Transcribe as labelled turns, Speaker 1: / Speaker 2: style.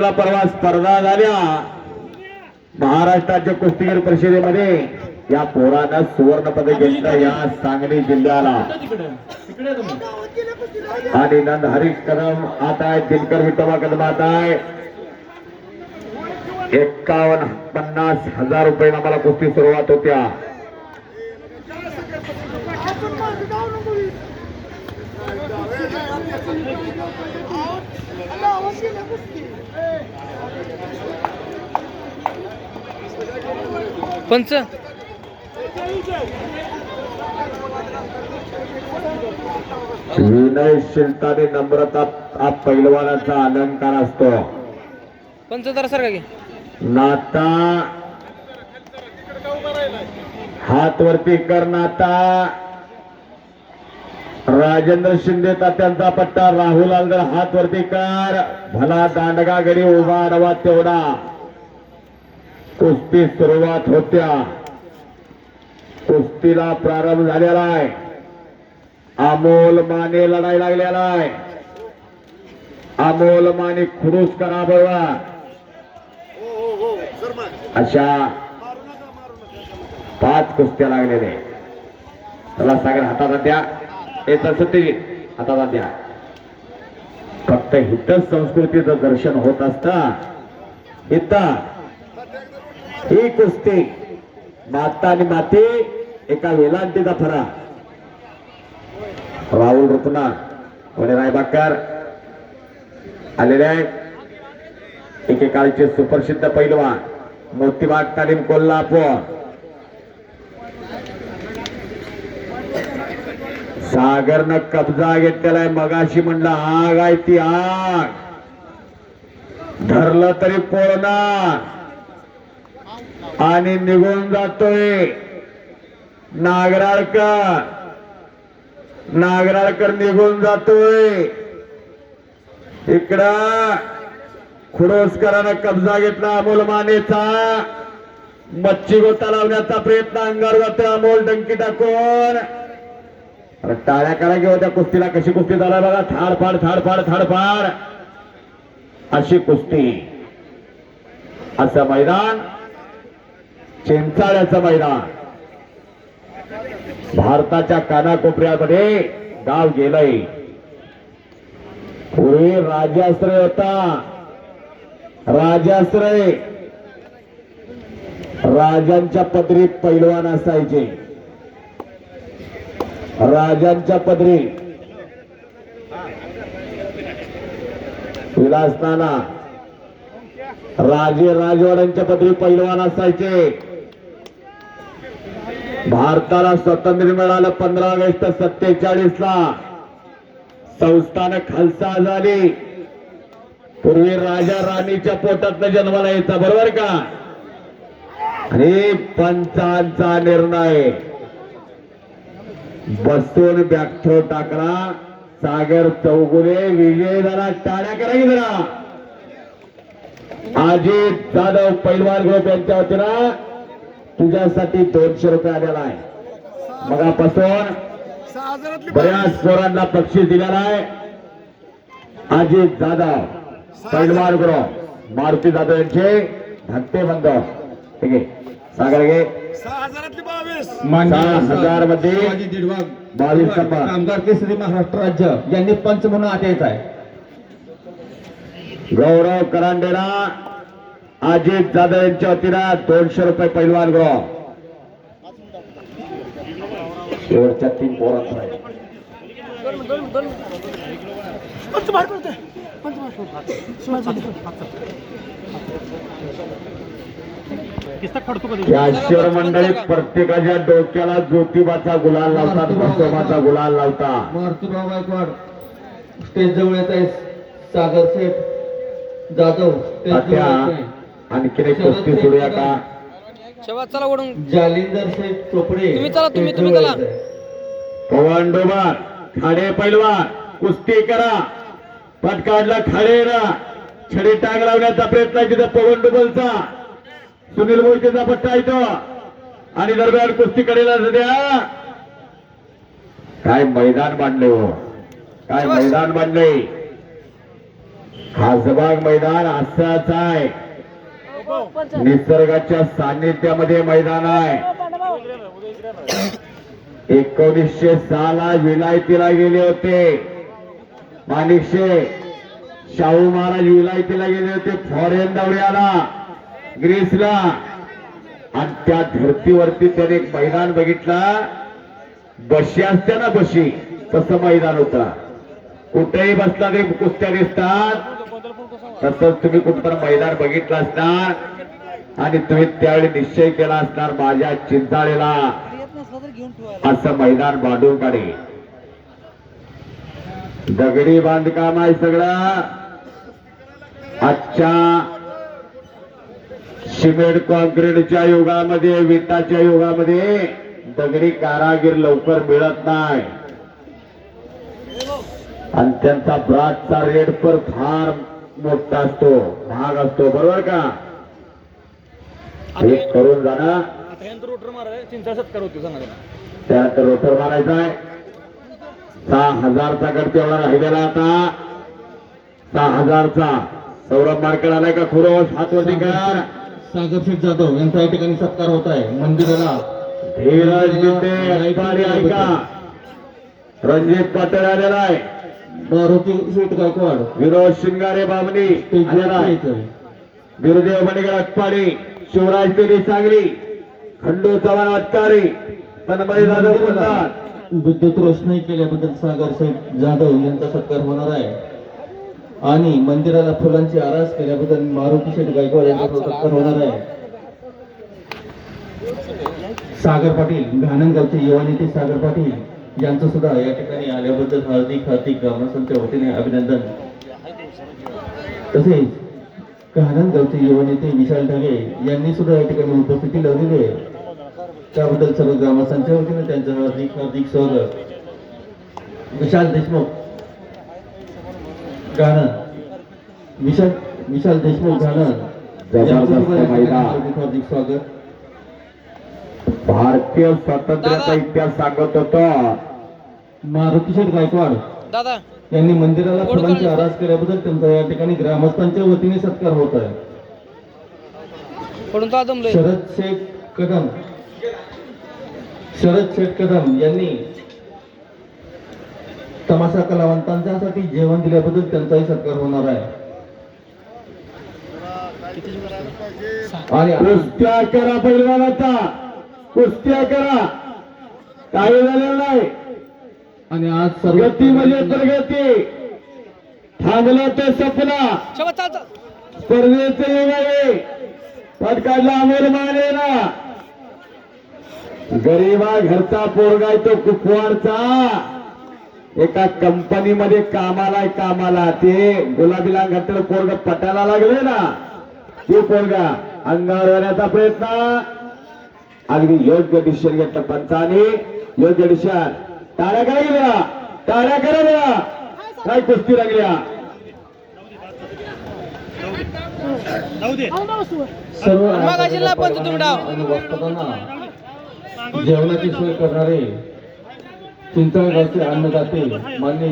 Speaker 1: सागरला परवा स्पर्धा झाल्या. महाराष्ट्राच्या कुस्तीगीर परिषदेमध्ये या पोरानं सुवर्ण पदक घेतलं या सांगली जिल्ह्याला. आणि नंद हरीश कदम आता आहे दिनकर विठोबा कदम आता आहे. एक्कावन्न पन्नास हजार रुपये मला कुस्ती सुरुवात होत्या.
Speaker 2: पंच
Speaker 1: विनयशीलता आणि नम्रता हा पैलवानाचा अलंकार असतो.
Speaker 2: पंच जरा सर का
Speaker 1: नाता हात वरती कर नाता. राजेंद्र शिंदे तात्यांचा पट्टा राहुल अलगर हात वरती कर. भला दांडगा घरी उभा आडवा तेवढा. कुस्ती सुरुवात होत्या. कुस्तीला प्रारंभ झालेला आहे. अमोल माने लढाई लागलेला आहे. अमोल माने खुरूस करा बघा अशा पाच कुस्त्या लागलेल्या त्याला सागर हाताला द्या. येतात सत्यजित हाताला द्या. फक्त हितच संस्कृतीचं दर्शन होत असता. इथं ही कुस्ती. माता आणि माती एका वेलांटीचा फरा. राहुल रुपना कोणी रायबाकर आलेले आहेत. एकेकाळचे सुप्रसिद्ध पैलवान मोतीबाग तालीम कोल्हापूर. सागरनं कब्जा घेतलेला आहे मगाशी म्हणलं आग आहे ती आग. धरलं तरी पोळणार. आणि निघून जातोय. नागराळकर. नागराळकर निघून जातोय. इकडं. खुडोसकरानं कब्जा घेतला अमोल मानेचा. मच्छी गोता लावण्याचा प्रयत्न अंगावर जातोय अमोल डंकी टाकून. अरे टाळ्या करा किंवा त्या कुस्तीला कशी कुस्ती झाला बघा. थाडफाड थाडफाड थाडफाड अशी कुस्ती. असं मैदान. चिंचाळ्याचं मैदान. भारताच्या कानाकोपऱ्यामध्ये गाव गेलंय. पूर्वी राजाश्रय होता राजाश्रय राजांच्या पदरीत पैलवान असायचे. राजांच्या पदरी. विलासनाना राजे राजवाड्यांच्या पदरी पैलवान असायचे. भारताला स्वातंत्र्य मिळालं पंधरा ऑगस्ट सत्तेचाळीस ला संस्थान खालसा झाली. पूर्वी राजा राणीच्या पोटात जन्माला यायचा बरोबर का? आणि पंचांचा निर्णय. बसून व्याख्या टाकला. सागर चौगुले विजय झाला टाळ्या करा की जरा. अजित जाधव पैलवान ग्रुप यांच्या वतीनं तुझ्यासाठी दोनशे रुपये आलेला आहे. मगापासून बऱ्याच पोरांना बक्षीस दिलेला आहे. अजित जाधव पैलवान ग्रुप मारुती जाधव यांचे धाकटे बंद. ठीक आहे. सागर घे.
Speaker 3: हजारमध्ये बावीस
Speaker 4: कामगार केसरी महाराष्ट्र राज्य यांनी पंच म्हणून आता येत आहे.
Speaker 1: गौरव करांडेला अजित जाधव यांच्या वतीनं दोनशे रुपये पैलवान गृह शेवटच्या तीन पोरांचा आहे. कॅशियर मंडळी प्रत्येकाच्या डोक्याला ज्योतिबाचा गुलाल लावतात बसोबाचा गुलाल लावतात.
Speaker 4: मारुतीराव गायकवाड स्टेज जवळ येत आहे सागर सेठ जाधव स्टेज जवळ
Speaker 1: त्या
Speaker 4: येत आहे
Speaker 1: आणखीन एक कुस्ती सुरूया का
Speaker 2: शेवा चला ओढून
Speaker 4: जालिंदर सेठ चोपडे.
Speaker 2: तुम्ही चला, तुम्ही-
Speaker 4: स्टेज
Speaker 2: तुम्ही
Speaker 4: जवळ
Speaker 2: चला.
Speaker 4: येत आहे.
Speaker 1: पवन डोबार खाडे पैलवान कुस्ती करा. पटकाडला खाडे ना छडी टांग लावण्याचा प्रयत्न आहे तिथं पवन डोबलचा सुनील मोहितेचा पट्टा येतो आणि दरम्यान कुस्ती कडेला सध्या. काय मैदान बांधले हो? काय मैदान बांधले खासबाग मैदान असंच आहे. हो. निसर्गाच्या सान्निध्यामध्ये मैदान आहे. एकोणीसशे सहाला विलायतीला गेले होते. माणिकशे शाहू महाराज विलायतीला गेले होते. फॉरेन दौऱ्याला ग्रीसला. आणि त्या धर्तीवरती त्याने एक मैदान बघितला. बशी असते ना बशी तसं मैदान होता. कुठेही बसला ते कुस्त्या दिसतात. तसंच तुम्ही कुठं मैदान बघितलं असणार आणि तुम्ही त्यावेळी निश्चय केला असणार माझ्या चिंताळेला. असं मैदान बांधून काढे. दगडी बांधकाम आहे सगळं. आजच्या सिमेंट कॉन्क्रीटच्या युगामध्ये विटाच्या युगामध्ये दगडी कारागीर लवकर मिळत नाही. आणि त्यांचा ब्रासचा रेट पर फार मोठा असतो महाग असतो बरोबर का? हे करून जाणं.
Speaker 5: आता ह्यांचं रोटर सत्कार होतो सांगा.
Speaker 1: त्यानंतर रोटर मारायचा आहे. सहा हजारचा गट तेवढा राहिलेला आता. सहा हजारचा. सौरभ मार्केट आलाय का खुरोस हातवरती कर.
Speaker 4: सागर शेठ जाधव यांचा या ठिकाणी सत्कार होत आहे. मंदिराला.
Speaker 1: धीरज पाणी ऐका. रणजित पाटील आलेला आहे.
Speaker 4: मारुती शेठ गायकवाड
Speaker 1: विनोद शिंगारे बामणी. आलेला आहे. गुरुदेव मणिकर अटपाडी शिवराज पेढी सांगली खंडू चव्हाण अटकारी तन्मय जाधव
Speaker 4: विद्युत रोषणाई केल्याबद्दल सागर शेठ जाधव यांचा सत्कार होणार आहे. आणि मंदिराला फुलांची आरास केल्याबद्दल मारुती शेठ गायकवाड यांचा सत्कार होणार आहे. सागर पाटील घाणंगावचे युवा नेते सागर पाटील. यांचं सुद्धा या ठिकाणी आल्याबद्दल हार्दिक हार्दिक ग्रामस्थांच्या वतीने अभिनंदन. तसेच घाणंगावचे युवा नेते विशाल ढगे यांनी सुद्धा या ठिकाणी उपस्थिती लावलेली आहे. त्याबद्दल सर्व ग्रामस्थांच्या वतीने त्यांचं हार्दिक हार्दिक स्वागत. विशाल देशमुख गाणं. विशाल विशाल देशमुख गाणं. हार्दिक स्वागत.
Speaker 1: भारतीय स्वातंत्र्याचा इतिहास सांगत होतो.
Speaker 4: मारुतीशेठ गायकवाड
Speaker 2: दादा.
Speaker 4: यांनी मंदिराला फुलांची? आरास केल्याबद्दल त्यांचा या ठिकाणी ग्रामस्थांच्या वतीने सत्कार होत आहे. शरद शेठ कदम. शरद शेठ कदम यांनी तमाशा कलावंतांच्यासाठी जेवण दिल्याबद्दल त्यांचाही सत्कार होणार आहे. आणि
Speaker 1: पैलवानाचा कुस्त्या करा. काही झालेलं नाही.
Speaker 4: आणि आज सर्व
Speaker 1: गती म्हणजे प्रगती. थांबलं ते सपना. स्पर्धेचे युगावे पटकाडला अमोल मानेला गरीबा घरचा पोरगा आहे तो कुपवाडचा. एका कंपनीमध्ये कामाला कामाला. ते गुलाबीला घातलेलं पोरग पटायला लागले ना. ते पोरगा अंगावर येण्याचा प्रयत्न. अगदी योग्य डिसिशन घेतलं पंचाने योग्य डिसिशन टाळ्या करा गेल्या टाळ्या करा बघा काय कुस्ती लागल्या?
Speaker 4: सर्व जेवणाची सोय करणारे चिंचळगावचे अन्नदाते मान्य